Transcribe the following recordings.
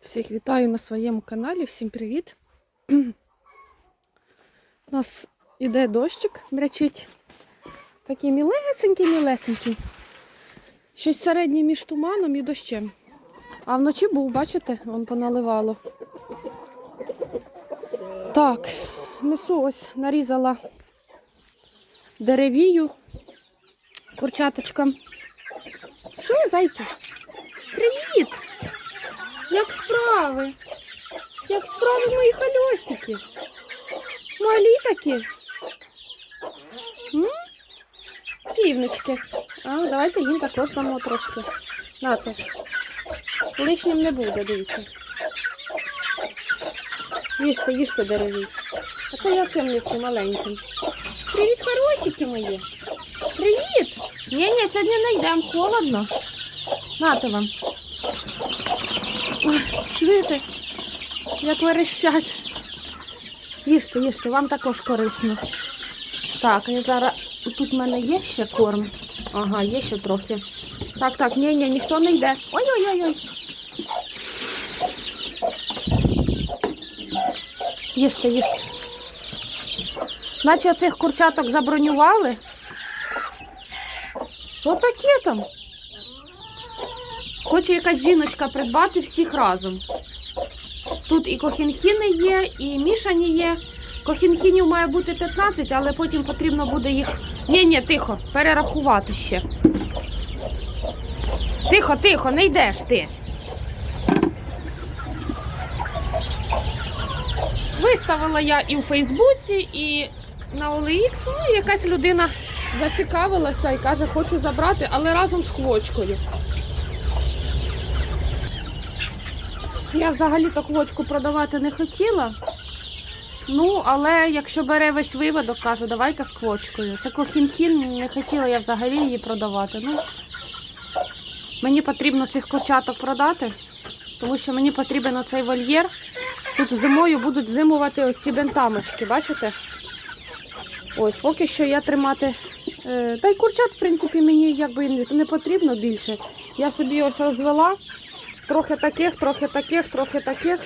Всіх вітаю на своєму каналі, всім привіт. У нас іде дощик, мрячить. Такий мілесенький, мілесенький. Щось середнє між туманом і дощем. А вночі був, бачите, вон поналивало. Так, несу ось, нарізала деревію курчаточкам. Що, зайки? Привіт! Як справи? Як справи мої хальосики? Малі такі? М? Півнички. А, давайте їм також дамо трошки. Нате. Лишнім не буде, дивіться. Їжте, їжте дереві. А це я цим несу маленьким. Привіт, хорошики мої. Привіт! Ні-ні, сьогодні не йдемо, холодно. Нате вам. Чуєте, як верещать. Їжте, їжте, вам також корисно. Так, я зараз. Тут в мене є ще корм. Ага, є ще трохи. Так, так, ні, ні, ніхто не йде. Ой-ой-ой. Їжте, їжте. Наче цих курчаток забронювали. Що таке там? Хоче якась жіночка придбати всіх разом. Тут і кохінхіни є, і мішані є. Кохінхінів має бути 15, але потім потрібно буде їх. Ні, ні, тихо, перерахувати ще. Тихо, тихо, не йдеш ти. Виставила я і у Фейсбуці, і на OLX. Ну, і якась людина зацікавилася і каже, хочу забрати, але разом з квочкою. Я взагалі то квочку продавати не хотіла. Ну, але якщо бере весь виводок, кажу, давайте з квочкою. Це кохінхін, не хотіла я взагалі її продавати. Ну, мені потрібно цих курчаток продати, тому що мені потрібен оцей вольєр. Тут зимою будуть зимувати ось ці бентамочки, бачите? Ось, поки що я тримати. Е, та й курчат, в принципі, мені якби не потрібно більше. Я собі ось розвела. Трохи таких, трохи таких, трохи таких.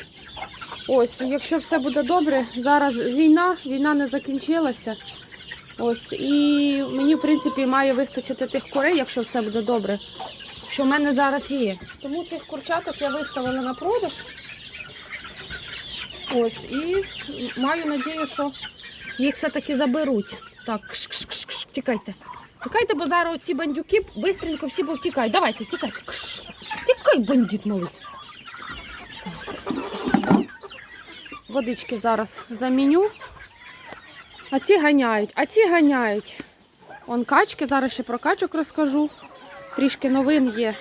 Ось, якщо все буде добре, зараз війна, війна не закінчилася. Ось, і мені, в принципі, має вистачити тих курей, якщо все буде добре, що в мене зараз є. Тому цих курчаток я виставила на продаж. Ось, і маю надію, що їх все-таки заберуть. Так, кш -кш -кш -кш, тікайте. Тікайте, бо зараз оці бандюки бистренько всі повтікають. Давайте, тікайте. Тікай, бандит малий. Водички зараз заміню. А ці ганяють, а ці ганяють. Он качки, зараз ще про качок розкажу. Трішки новин є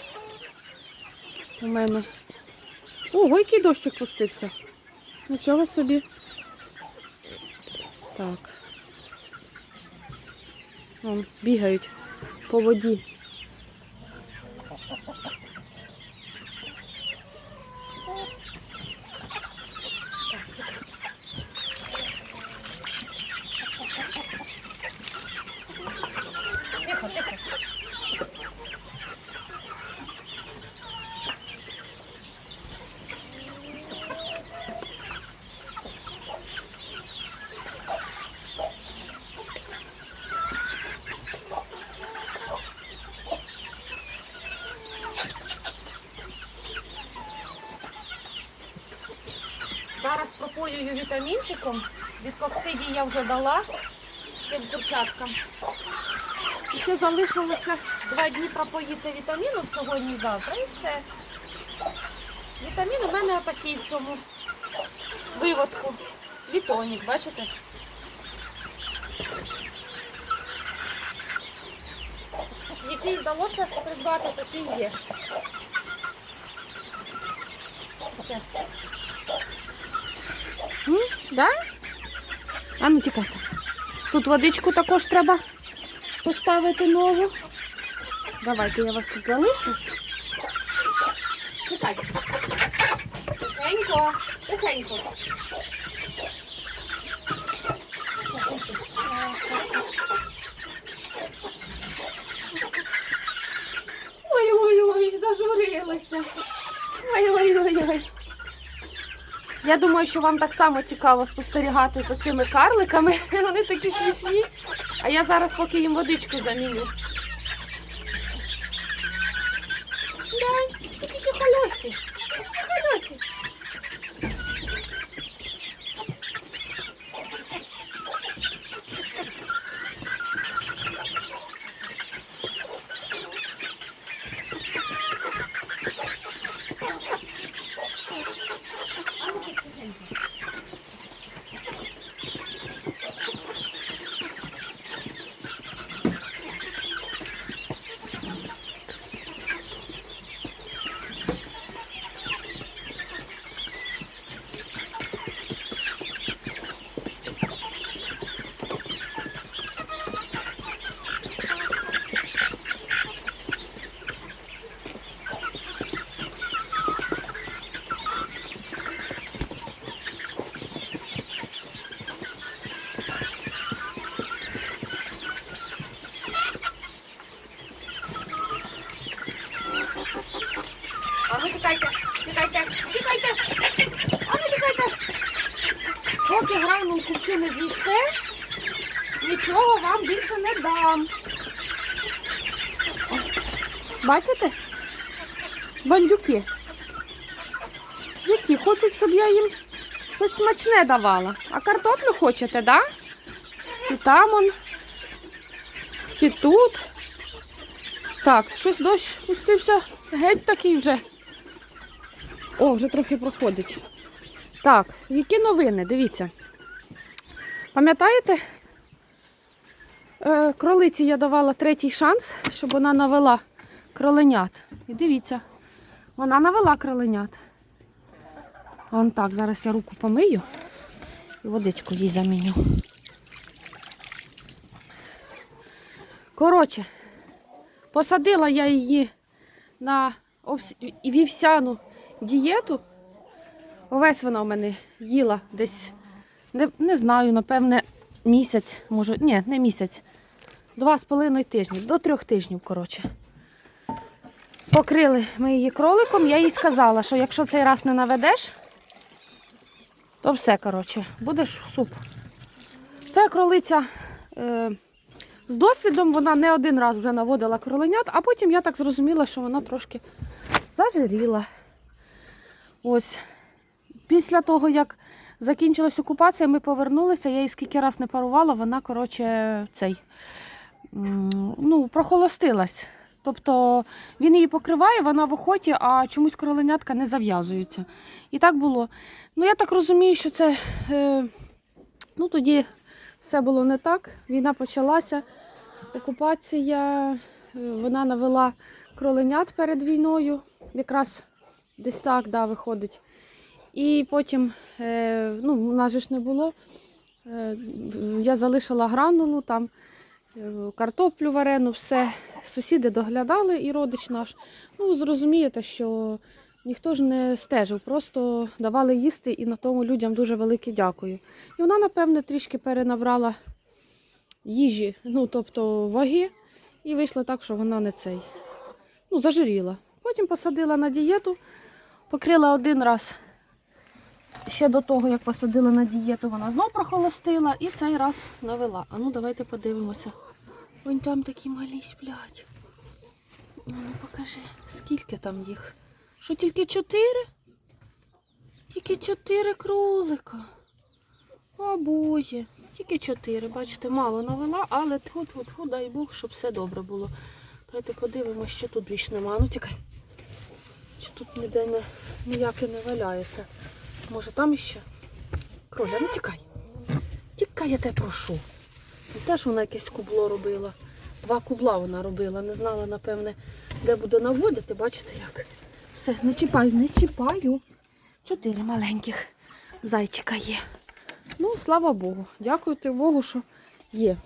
у мене. Ого, який дощик пустився. Нічого собі. Так. Вон, бігають по воді. Тихо, тихо. Зараз пропоюю вітамінчиком. Від кокцидії я вже дала цим курчаткам. І ще залишилося два дні пропоїти вітаміном сьогодні і завтра і все. Вітамін у мене отакий в цьому виводку. Вітонік, бачите? Який вдалося придбати, такий є. Все. Да? А ну тікайте. Тут водичку також треба поставити нову. Давайте я вас тут залишу. Тікайте. Тихенько, тихенько. Ой-ой-ой, зажурилася. Ой-ой-ой. Я думаю, що вам так само цікаво спостерігати за цими карликами. Вони такі смішні. А я зараз поки їм водичку заміню. Дай, такі хальосі. Такі хальосі. А ну тікайте, тікайте. А ну тікайте. Поки гранулку цю не з'їсте, нічого вам більше не дам. Бачите? Бандюки. Які хочуть, щоб я їм щось смачне давала. А картоплю хочете, да? Чи там он? Чи тут? Так, щось дощ пустився геть такий вже. О, вже трохи проходить. Так, які новини? Дивіться. Пам'ятаєте? Е, кролиці я давала третій шанс, щоб вона навела кроленят. І дивіться, вона навела кроленят. Вон так, зараз я руку помию і водичку їй заміню. Коротше, посадила я її на вівсяну дієту. Овесь вона у мене їла десь, не, не знаю, напевне, місяць, може, ні, не місяць. Два з половиною тижні, до трьох тижнів, коротше. Покрили ми її кроликом, я їй сказала, що якщо цей раз не наведеш, то все, коротше, будеш суп. Це кролиця е, з досвідом, вона не один раз вже наводила кроленят, а потім я так зрозуміла, що вона трошки зажиріла. Ось. Після того, як закінчилась окупація, ми повернулися, я її скільки раз не парувала, вона, коротше, цей, ну, прохолостилась. Тобто він її покриває, вона в охоті, а чомусь кроленятка не зав'язуються. І так було. Ну, я так розумію, що це е, ну, тоді все було не так. Війна почалася, окупація, е, вона навела кроленят перед війною, якраз десь так да, виходить. І потім, е, ну, у нас же ж не було. Е, я залишила гранулу, там е, картоплю варену, все. Сусіди доглядали і родич наш. Ну, зрозумієте, що ніхто ж не стежив, просто давали їсти і на тому людям дуже велике дякую. І вона, напевне, трішки перенабрала їжі, ну, тобто ваги, і вийшло так, що вона не цей. Ну, зажиріла. Потім посадила на дієту, покрила один раз. Ще до того, як посадила на дієту, вона знов прохолостила і цей раз навела. А ну давайте подивимося. Вон там такі малі сплять. Ну, ну покажи, скільки там їх. Що тільки чотири? Тільки чотири кролика. О боже, тільки чотири. Бачите, мало навела, але тьфу дай Бог, щоб все добре було. Давайте подивимося, що тут більш нема. Ну тікай. Чи тут ніде не, ніяке не валяється. Може там іще? Кроля, ну тікай. Тікай, я тебе прошу. І теж вона якесь кубло робила. Два кубла вона робила. Не знала, напевне, де буде наводити. Бачите як? Все, не чіпаю, не чіпаю. Чотири маленьких зайчика є. Ну, слава Богу. Дякуйте Богу, що є.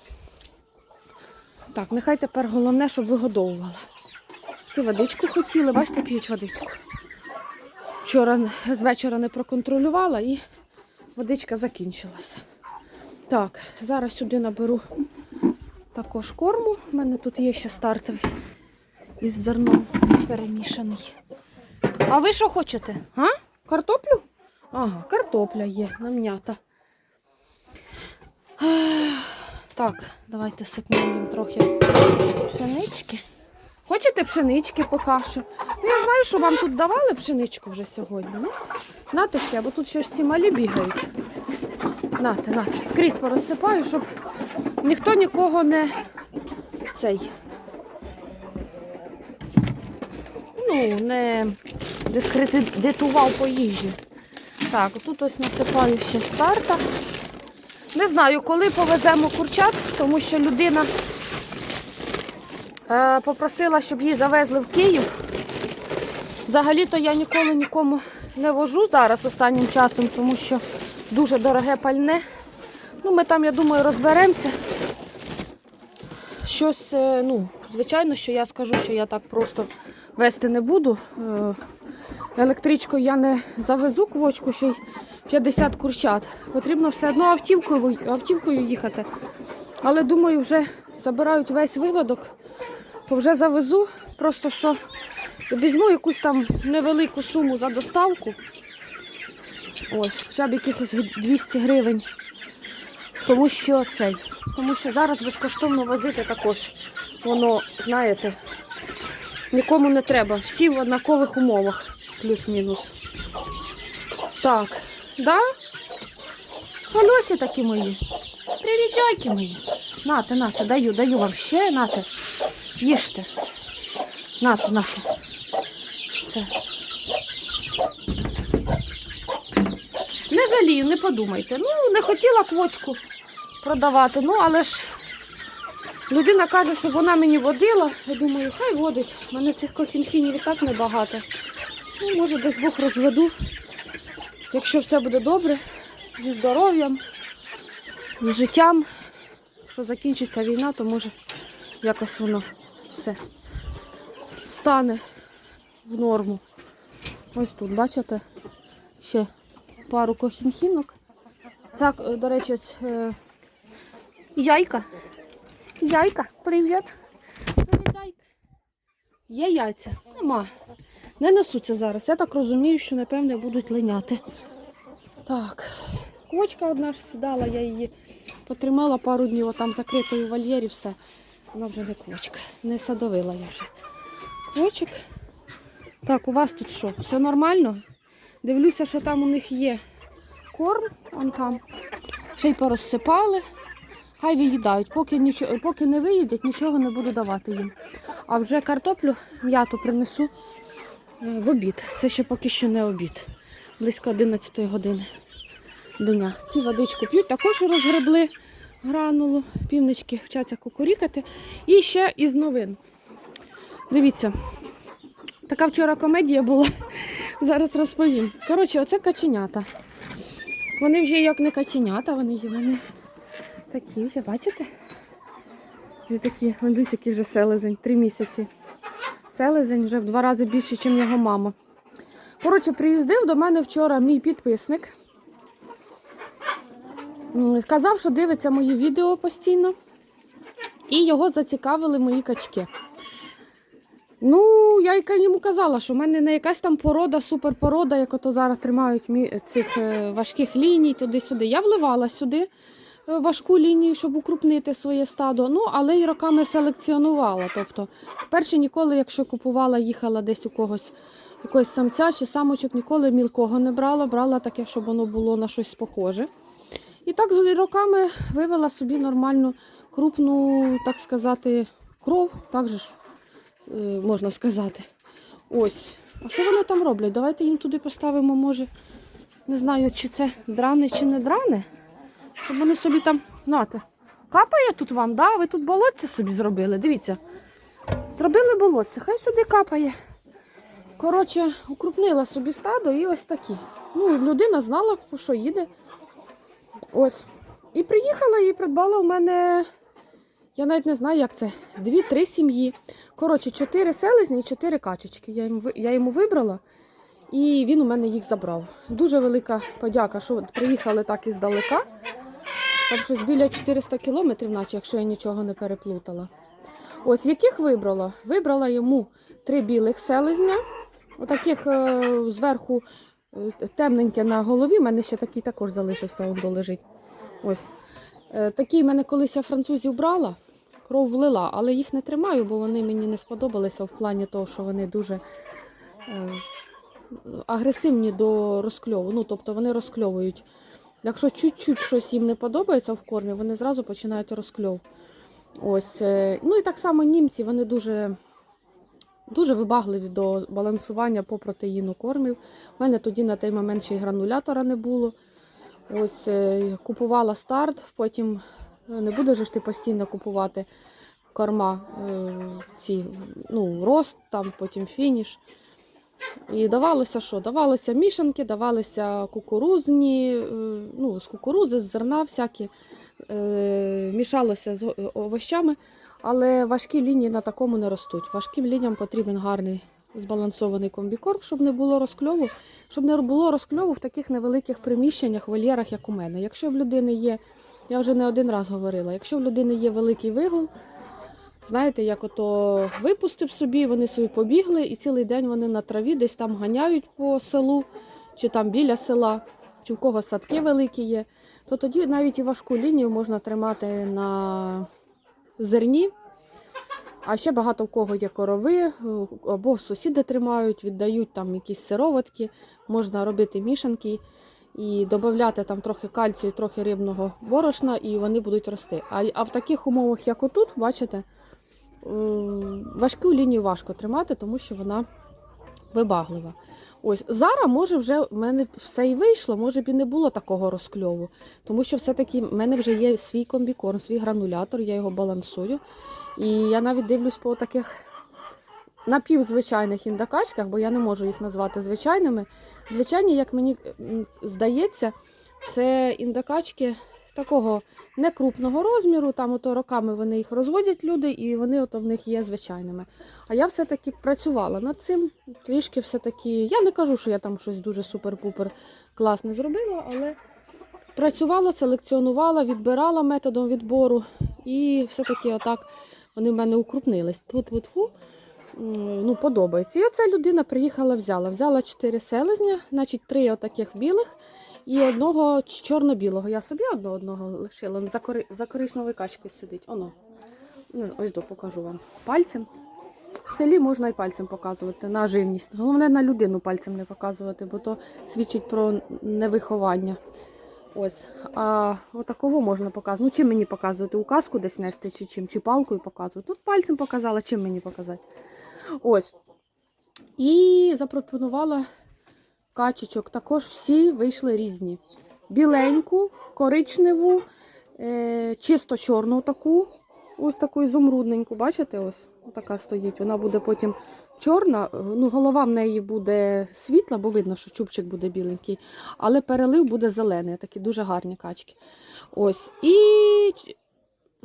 Так, нехай тепер головне, щоб вигодовувала. Ці водичку хотіли, бачите, п'ють водичку. Вчора з вечора не проконтролювала і водичка закінчилася. Так, зараз сюди наберу також корму. У мене тут є ще стартовий із зерном перемішаний. А ви що хочете? А? Картоплю? Ага, картопля є, нам'ята. Так, давайте сипнемо трохи пшенички. Хочете пшенички по кашу? Ну, я знаю, що вам тут давали пшеничку вже сьогодні. Ну, нате ще, бо тут ще ж ці малі бігають. Нате, нате, скрізь порозсипаю, щоб ніхто нікого не цей. Ну, не дискредитував по їжі. Так, тут ось насипаю ще старта. Не знаю, коли повеземо курчат, тому що людина попросила, щоб її завезли в Київ. Взагалі-то я ніколи нікому не вожу зараз останнім часом, тому що дуже дороге пальне. Ну, ми там, я думаю, розберемося. Щось, е, ну, звичайно, що я скажу, що я так просто вести не буду. Е, Електричкою я не завезу квочку, ще й 50 курчат. Потрібно все одно автівкою, автівкою їхати. Але думаю, вже забирають весь виводок, то вже завезу. Просто що візьму якусь там невелику суму за доставку. Ось, хоча б якихось 200 гривень. Тому що цей. Тому що зараз безкоштовно возити також. Воно, знаєте, нікому не треба. Всі в однакових умовах, плюс-мінус. Так, да? Ольосі такі мої. Привітяйки мої. Нате, нате, даю, даю вам ще, нате. Їжте. Нате, нате. Все. Не жалію, не подумайте. Ну, не хотіла квочку продавати, ну але ж людина каже, що вона мені водила. Я думаю, хай водить. У мене цих кохінхінів і так небагато. Ну, може, десь Бог розведу. Якщо все буде добре, зі здоров'ям, з життям. Якщо закінчиться війна, то може якось воно все стане в норму. Ось тут, бачите, ще пару кохінхінок. Ця, е, до речі, е, яйка. Яйка, привіт. Є яйця? Нема. Не несуться зараз. Я так розумію, що напевне будуть линяти. Так, квочка одна ж сідала, я її потримала пару днів, отам закритою в вольєрі, все. Вона вже не квочка. Не садовила я вже. Квочик. Так, у вас тут що? Все нормально? Дивлюся, що там у них є корм, он там. Ще й порозсипали. Хай виїдають. Поки, нічого, поки не виїдять, нічого не буду давати їм. А вже картоплю м'яту принесу е, в обід. Це ще поки що не обід. Близько 11 години дня. Ці водичку п'ють, також розгребли гранулу, півнички вчаться кукурікати. І ще із новин. Дивіться, така вчора комедія була. Зараз розповім. Коротше, оце каченята. Вони вже як не каченята, вони вже вони такі вже, бачите? Вже такі, дивіться, який вже селезень, три місяці. Селезень вже в два рази більше, ніж його мама. Коротше, приїздив до мене вчора мій підписник. Сказав, що дивиться мої відео постійно. І його зацікавили мої качки. Ну, я йому казала, що в мене не якась там порода, суперпорода, як ото зараз тримають цих е, важких ліній туди-сюди. Я вливала сюди е, важку лінію, щоб укрупнити своє стадо. Ну, але й роками селекціонувала. Тобто, вперше ніколи, якщо купувала, їхала десь у когось якогось самця чи самочок, ніколи мілкого не брала, брала таке, щоб воно було на щось похоже. І так з роками вивела собі нормальну, крупну, так сказати, кров, так же ж е, можна сказати. Ось. А що вони там роблять? Давайте їм туди поставимо, може, не знаю, чи це дране, чи не дране. Щоб вони собі там. Нате. Капає тут вам, да? Ви тут болотце собі зробили. Дивіться. Зробили болотце, хай сюди капає. Коротше, укрупнила собі стадо і ось такі. Ну, людина знала, по що їде. Ось. І приїхала і придбала у мене, я навіть не знаю, як це, дві-три сім'ї. Коротше, чотири селезні і чотири качечки. Я йому, я йому вибрала, і він у мене їх забрав. Дуже велика подяка, що приїхали так іздалека. Там щось біля 400 кілометрів, наче, якщо я нічого не переплутала. Ось яких вибрала? Вибрала йому три білих селезня, отаких е, зверху темненьке на голові. У мене ще такий також залишився, он лежить. Ось. Е, Такий мене колись я французів брала, кров влила, але їх не тримаю, бо вони мені не сподобалися в плані того, що вони дуже е, агресивні до розкльову. Ну, тобто вони розкльовують. Якщо чуть-чуть щось їм не подобається в кормі, вони зразу починають розкльов. Ось. е, Ну і так само німці, вони дуже, дуже вибагливі до балансування по протеїну кормів. У мене тоді на той момент ще й гранулятора не було. Ось е, купувала старт, потім е, не будеш ж ти постійно купувати корма, е, ці, ну, рост, там, потім фініш. І давалося що? Давалося мішанки, давалися кукурузні, ну, з кукурузи, з зерна всякі, мішалося з овощами, але важкі лінії на такому не ростуть. Важким лініям потрібен гарний збалансований комбікорм, щоб не було розкльову, щоб не було розкльову в таких невеликих приміщеннях, вольєрах, як у мене. Якщо в людини є, я вже не один раз говорила, якщо в людини є великий вигул, знаєте, як ото випустив собі, вони собі побігли, і цілий день вони на траві десь там ганяють по селу, чи там біля села, чи в кого садки великі є, то тоді навіть і важку лінію можна тримати на зерні. А ще багато в кого є корови, е, або сусіди тримають, віддають там якісь сироватки, можна робити мішанки і додати там трохи кальцію, трохи рибного борошна, і вони будуть рости. А, а в таких умовах, як отут, бачите, е, важку лінію важко тримати, тому що вона вибаглива. Ось зараз може вже в мене все і вийшло, може б і не було такого розкльову, тому що все-таки в мене вже є свій комбікорм, свій гранулятор, я його балансую. І я навіть дивлюсь по таких напівзвичайних індакачках, бо я не можу їх назвати звичайними. Звичайні, як мені здається, це індакачки такого некрупного розміру. Там ото роками вони їх розводять люди, і вони ото в них є звичайними. А я все-таки працювала над цим. Трішки все-таки. Я не кажу, що я там щось дуже супер-пупер класне зробила, але працювала, селекціонувала, відбирала методом відбору. І все-таки отак вони в мене укрупнились. Тут тут ну, подобається. І оця людина приїхала, взяла. Взяла чотири селезня, значить три отаких білих і одного чорно-білого. Я собі одного одного лишила. За, кори... за коричневою качкою сидить. Оно. Ну, Ось до покажу вам. Пальцем. В селі можна і пальцем показувати на живність. Головне на людину пальцем не показувати, бо то свідчить про невиховання. Ось. А отакого можна показувати. Ну, чим мені показувати? Указку десь нести, чи чим, чи палкою показувати. Тут пальцем показала, чим мені показати. Ось. І запропонувала качечок. Також всі вийшли різні. Біленьку, коричневу, е, чисто чорну таку. Ось таку ізумрудненьку, бачите, ось така стоїть. Вона буде потім чорна. Ну, голова в неї буде світла, бо видно, що чубчик буде біленький, але перелив буде зелений, такі дуже гарні качки. Ось. І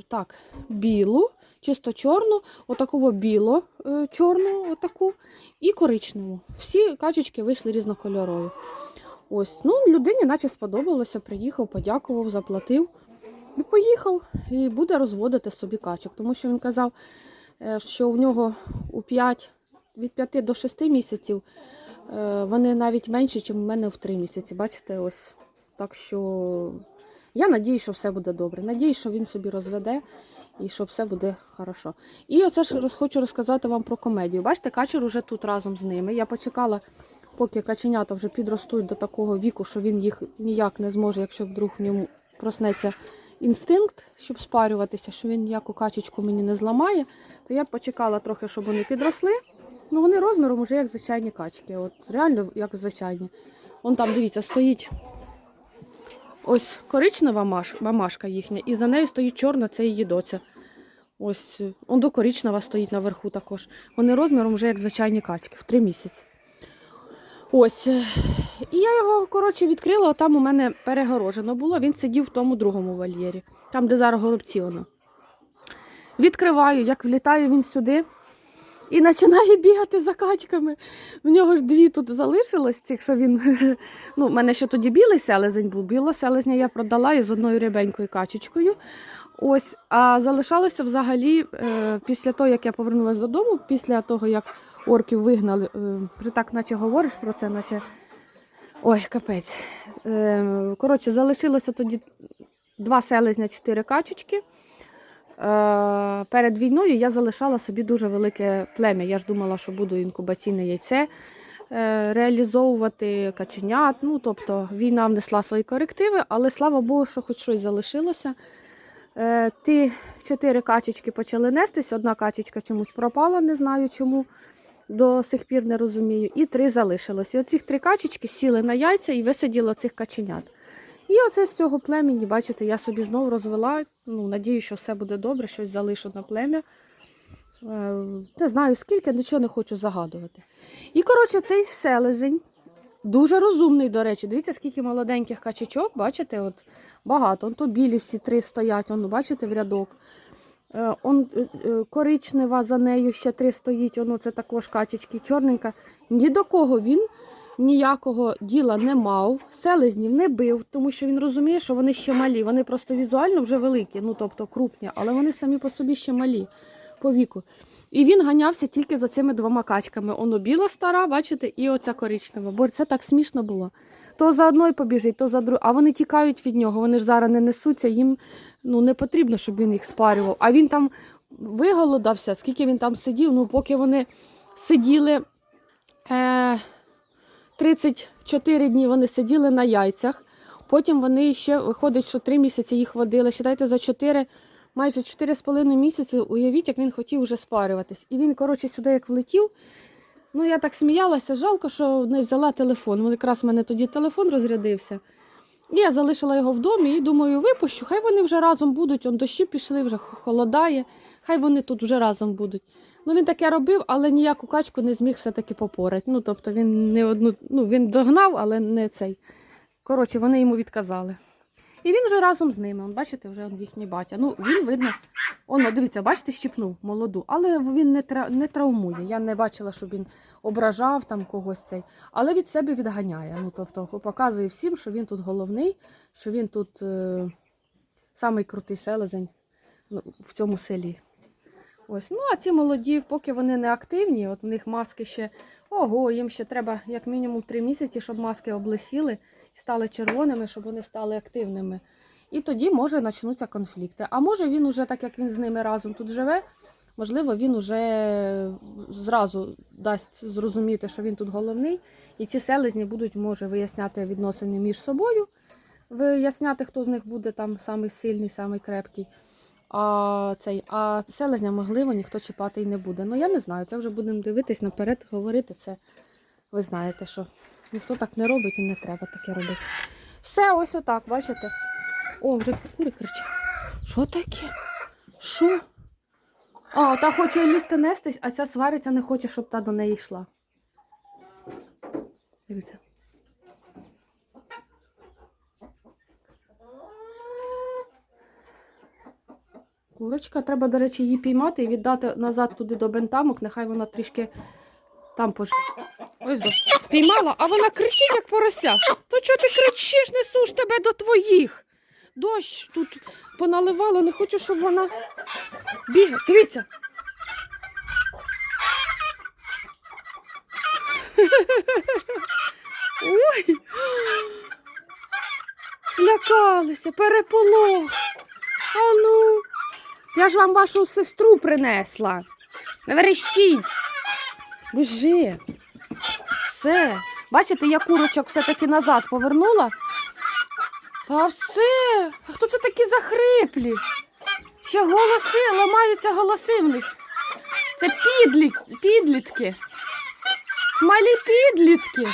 так, білу, чисто чорну, отаку біло е, чорну, отаку, і коричневу. Всі качечки вийшли різнокольорові. Ось, ну, людині наче сподобалося, приїхав, подякував, заплатив. І поїхав і буде розводити собі качок, тому що він казав, е, що у нього у 5, від 5 до 6 місяців е, вони навіть менші, ніж у мене в 3 місяці. Бачите, ось. Так що я надію, що все буде добре. Надію, що він собі розведе і що все буде хорошо. І оце ж хочу розказати вам про комедію. Бачите, качер уже тут разом з ними. Я почекала, поки каченята вже підростуть до такого віку, що він їх ніяк не зможе, якщо вдруг в ньому проснеться інстинкт, щоб спарюватися, що він ніяку качечку мені не зламає, то я почекала трохи, щоб вони підросли. Ну вони розміром уже як звичайні качки. От реально як звичайні. Вон там, дивіться, стоїть ось коричнева маш- мамашка їхня, і за нею стоїть чорна, це її доця. Ось е, он до коричнева стоїть наверху також. Вони розміром вже як звичайні качки в три місяці. Ось. е, І я його, коротше, відкрила, а там у мене перегорожено було. Він сидів в тому другому вольєрі, там, де зараз горобці воно. Відкриваю, як влітає він сюди і починає бігати за качками. В нього ж дві тут залишилось, цих, що він. Ну, в мене ще тоді білий селезень був. Біло селезня я продала із одною рябенькою качечкою. Ось, а залишалося взагалі е, після того, як я повернулася додому, після того, як орків вигнали, е, вже так, наче говориш про це, наче Ой, капець. Е, Коротше, залишилося тоді два селезня, чотири качечки. Е, Перед війною я залишала собі дуже велике плем'я. Я ж думала, що буду інкубаційне яйце е, реалізовувати каченят. Ну, тобто війна внесла свої корективи, але слава Богу, що хоч щось залишилося. Е, Ті чотири качечки почали нестись, одна качечка чомусь пропала, не знаю чому. До сих пір не розумію. І три залишилось. І оці три качечки сіли на яйця і висаділо цих каченят. І оце з цього племені, бачите, я собі знову розвела. Ну, надію, що все буде добре, щось залишу на плем'я. Е, Не знаю скільки, нічого не хочу загадувати. І, коротше, цей селезень дуже розумний, до речі. Дивіться, скільки молоденьких качечок, бачите, от багато. Он то білі всі три стоять, он, бачите, в рядок. Е, Он е, коричнева за нею ще три стоїть, воно це також качечки, чорненька. Ні до кого він ніякого діла не мав, селезнів не бив, тому що він розуміє, що вони ще малі. Вони просто візуально вже великі, ну тобто крупні, але вони самі по собі ще малі по віку. І він ганявся тільки за цими двома качками. Оно біла стара, бачите, і оця коричнева. Бо це так смішно було. То за одною побіжить, то за другою. А вони тікають від нього. Вони ж зараз не несуться, їм ну, не потрібно, щоб він їх спарював. А він там виголодався, скільки він там сидів, ну поки вони сиділи. Е, 34 дні вони сиділи на яйцях. Потім вони ще виходить, що 3 місяці їх водили. Считайте, за 4, майже 4,5 місяці, уявіть, як він хотів вже спарюватись. І він, коротше, сюди як влетів. Ну, я так сміялася, жалко, що не взяла телефон. Якраз в мене тоді телефон розрядився. Я залишила його в домі і думаю, випущу, хай вони вже разом будуть. Он дощі пішли, вже холодає, хай вони тут вже разом будуть. Ну він таке робив, але ніяку качку не зміг все-таки попорати. Ну, тобто він не одну, ну він догнав, але не цей. Коротше, вони йому відказали. І він вже разом з ними. Он, бачите, вже їхній батя. Ну, він видно, оно, дивіться, бачите, щіпнув молоду, але він не, тра... не травмує. Я не бачила, щоб він ображав там когось цей, але від себе відганяє. Ну, тобто показує всім, що він тут головний, що він тут е... самий крутий селезень ну, в цьому селі. Ось, ну а ці молоді, поки вони не активні, от в них маски ще ого, їм ще треба як мінімум 3 місяці, щоб маски облесіли стали червоними, щоб вони стали активними. І тоді може почнуться конфлікти. А може він уже, так як він з ними разом тут живе, можливо, він уже зразу дасть зрозуміти, що він тут головний, і ці селезні будуть може виясняти відносини між собою, виясняти, хто з них буде там самий сильний, самий крепкий. А цей, а селезня, можливо, ніхто чіпати й не буде. Ну я не знаю, це вже будемо дивитись наперед, говорити. Це ви знаєте, що ніхто так не робить і не треба таке робити. Все, ось отак, бачите? О, вже кури кричать. Що таке? Що? А, та хоче лізти нестись, а ця свариться, не хоче, щоб та до неї йшла. Дивіться. Курочка, треба, до речі, її піймати і віддати назад туди до бентамок, нехай вона трішки там поживе. Ось до. Спіймала, а вона кричить, як порося. То чого ти кричиш, несу ж тебе до твоїх? Дощ тут поналивало, не хочу, щоб вона бігла. Дивіться. Ой. Злякалися, переполох. А ну. Я ж вам вашу сестру принесла. Не верещіть. Біжи. Все. Бачите, я курочок все-таки назад повернула. Та все. А хто це такі захриплі? Ще голоси, ламаються голоси в них. Це підлі... підлітки. Малі підлітки.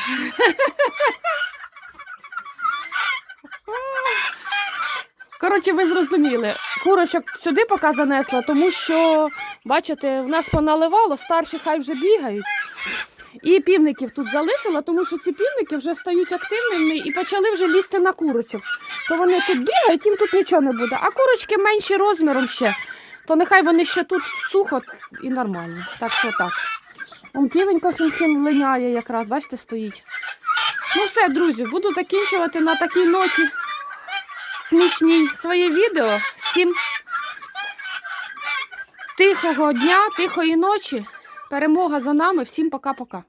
Коротше, ви зрозуміли. Курочок сюди поки занесла, тому що, бачите, в нас поналивало, старші хай вже бігають. І півників тут залишила, тому що ці півники вже стають активними і почали вже лізти на курочок. То вони тут бігають, їм тут нічого не буде. А курочки менші розміром ще, то нехай вони ще тут сухо і нормально. Так що так. Он півенько хім-хім линяє якраз, бачите, стоїть. Ну все, друзі, буду закінчувати на такій ноті смішній своє відео. Всім тихого дня, тихої ночі. Перемога за нами. Всім пока-пока.